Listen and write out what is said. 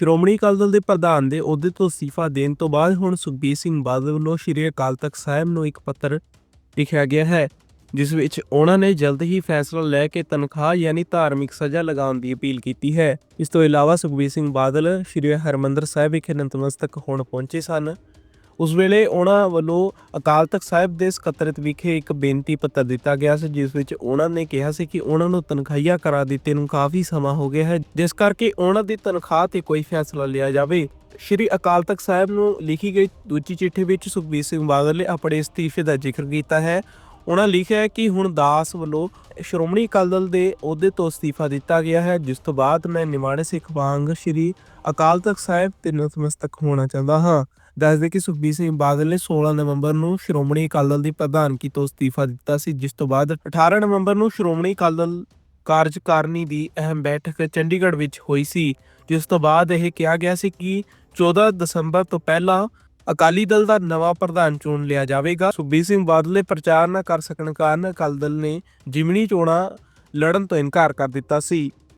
ਸ਼੍ਰੋਮਣੀ ਅਕਾਲੀ ਦਲ ਦੇ ਪ੍ਰਧਾਨ ਦੇ ਅਹੁਦੇ ਤੋਂ ਅਸਤੀਫਾ ਦੇਣ ਤੋਂ ਬਾਅਦ ਹੁਣ ਸੁਖਬੀਰ ਸਿੰਘ ਬਾਦਲ ਵੱਲੋਂ ਸ਼੍ਰੀ ਅਕਾਲ ਤਖਤ ਸਾਹਿਬ ਨੂੰ ਇੱਕ ਪੱਤਰ ਲਿਖਿਆ ਗਿਆ ਹੈ, ਜਿਸ ਵਿੱਚ ਉਹਨਾਂ ਨੇ ਜਲਦ ਹੀ ਫੈਸਲਾ ਲੈ ਕੇ ਤਨਖਾਹ ਯਾਨੀ ਧਾਰਮਿਕ ਸਜ਼ਾ ਲਗਾਉਣ ਦੀ ਅਪੀਲ ਕੀਤੀ ਹੈ। ਇਸ ਤੋਂ ਇਲਾਵਾ ਸੁਖਬੀਰ ਸਿੰਘ ਬਾਦਲ ਸ਼੍ਰੀ ਹਰਮੰਦਰ ਸਾਹਿਬ ਵਿਖੇ ਨਤਮਸਤਕ ਹੋਣ ਪਹੁੰਚੇ ਸਨ। ਉਸ ਵੇਲੇ ਉਹਨਾਂ ਵੱਲੋਂ ਅਕਾਲ ਤਖਤ ਸਾਹਿਬ ਦੇ ਸਕੱਤਰਤ ਵਿਖੇ ਇੱਕ ਬੇਨਤੀ ਪੱਤਰ ਦਿੱਤਾ ਗਿਆ ਸੀ, ਜਿਸ ਵਿੱਚ ਉਹਨਾਂ ਨੇ ਕਿਹਾ ਸੀ ਕਿ ਉਹਨਾਂ ਨੂੰ ਤਨਖਾਹੀਆ ਕਰਾ ਦਿੱਤੇ ਨੂੰ ਕਾਫੀ ਸਮਾਂ ਹੋ ਗਿਆ ਹੈ, ਜਿਸ ਕਰਕੇ ਉਹਨਾਂ ਦੀ ਤਨਖਾਹ ਤੇ ਕੋਈ ਫੈਸਲਾ ਲਿਆ ਜਾਵੇ। ਸ਼੍ਰੀ ਅਕਾਲ ਤਖਤ ਸਾਹਿਬ ਨੂੰ ਲਿਖੀ ਗਈ ਦੂਜੀ ਚਿੱਠੀ ਵਿੱਚ ਸੁਖਬੀਰ ਸਿੰਘ ਬਾਦਲ ਨੇ ਆਪਣੇ ਅਸਤੀਫੇ ਦਾ ਜ਼ਿਕਰ ਕੀਤਾ ਹੈ। ਉਹਨਾਂ ਲਿਖਿਆ ਕਿ ਹੁਣ ਦਾਸ ਵੱਲੋਂ ਸ਼੍ਰੋਮਣੀ ਅਕਾਲੀ ਦਲ ਦੇ ਅਹੁਦੇ ਤੋਂ ਅਸਤੀਫਾ ਦਿੱਤਾ ਗਿਆ ਹੈ। ਜਿਸ ਤੋਂ ਬਾਅਦ ਮੈਂ ਨਿਮਾਣੇ ਸਿੱਖ ਵਾਂਗ ਸ਼੍ਰੀ ਅਕਾਲ ਤਖਤ ਸਾਹਿਬ ਤੇ ਨਤਮਸਤਕ ਹੋਣਾ ਚਾਹੁੰਦਾ ਹਾਂ। ਦੱਸਦੇ ਕਿ ਸੁਖਬੀਰ ਸਿੰਘ ਬਾਦਲ ਨੇ 16 ਨਵੰਬਰ ਨੂੰ ਸ਼੍ਰੋਮਣੀ ਅਕਾਲੀ ਦਲ ਦੀ ਪ੍ਰਧਾਨਗੀ ਤੋਂ ਅਸਤੀਫਾ ਦਿੱਤਾ ਸੀ। ਜਿਸ ਤੋਂ ਬਾਅਦ 18 ਨਵੰਬਰ ਨੂੰ ਸ਼੍ਰੋਮਣੀ ਅਕਾਲੀ ਦਲ ਕਾਰਜਕਾਰਨੀ ਦੀ ਅਹਿਮ ਬੈਠਕ ਚੰਡੀਗੜ੍ਹ ਵਿੱਚ ਹੋਈ ਸੀ। ਜਿਸ ਤੋਂ ਬਾਅਦ ਇਹ ਕਿਹਾ ਗਿਆ ਸੀ ਕਿ 14 ਦਸੰਬਰ ਤੋਂ ਪਹਿਲਾਂ ਅਕਾਲੀ ਦਲ ਦਾ ਨਵਾਂ ਪ੍ਰਧਾਨ ਚੁਣ ਲਿਆ ਜਾਵੇਗਾ। ਸੁਖਬੀਰ ਸਿੰਘ ਬਾਦਲ ਨੇ ਪ੍ਰਚਾਰ ਨਾ ਕਰ ਸਕਣ ਕਾਰਨ ਅਕਾਲੀ ਦਲ ਨੇ ਜਿਮਨੀ ਚੋਣਾਂ ਲੜਨ ਤੋਂ ਇਨਕਾਰ ਕਰ ਦਿੱਤਾ ਸੀ।